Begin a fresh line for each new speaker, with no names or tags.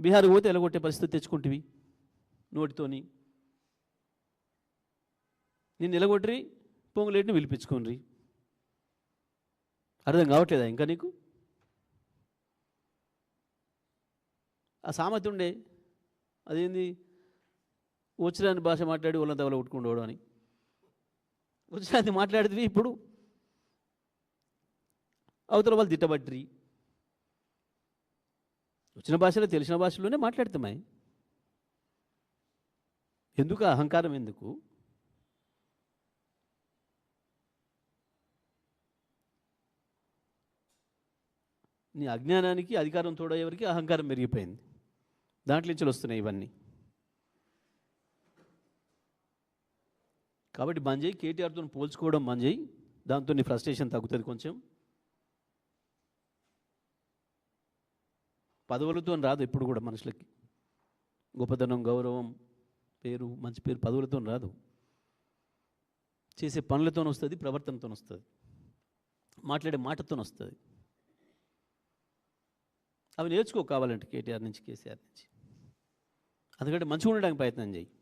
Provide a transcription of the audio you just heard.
బీహార్ పోతే ఎలగొట్టే పరిస్థితి తెచ్చుకుంటివి నోటితోని. నేను నిలగొట్టి పొంగులేటిని పిలిపించుకోండి అర్థం కావట్లేదా ఇంకా నీకు? ఆ సామెత ఉండే. అదేంది? వచ్చిరాని భాష మాట్లాడి వాళ్ళంతా వాళ్ళు కొట్టుకుండోడు అని. వచ్చిరాని మాట్లాడితే ఇప్పుడు. అవతల వాళ్ళు తిట్టబట్టిరి. వచ్చిన భాషలో తెలిసిన భాషలోనే మాట్లాడతామాయి ఎందుకు అహంకారం ఎందుకు? నీ అజ్ఞానానికి అధికారం తోడయ్యేవరికి అహంకారం పెరిగిపోయింది. దాంట్లో నుంచి వస్తున్నాయి ఇవన్నీ. కాబట్టి బంద్ చేయి కేటీఆర్తో పోల్చుకోవడం బంద్ చేయి దాంతో నీ ఫ్రస్ట్రేషన్ తగ్గుతుంది కొంచెం. పదవులతో రాదు ఎప్పుడు కూడా మనుషులకి. గొప్పతనం గౌరవం పేరు మంచి పేరు పదవులతో రాదు. చేసే పనులతో వస్తుంది ప్రవర్తనతో వస్తుంది. మాట్లాడే మాటతో వస్తుంది. అవి నేర్చుకో కావాలంటే కేటీఆర్ నుంచి కేసీఆర్ నుంచి. అందుకంటే మంచిగా ఉండడానికి ప్రయత్నం చేయి.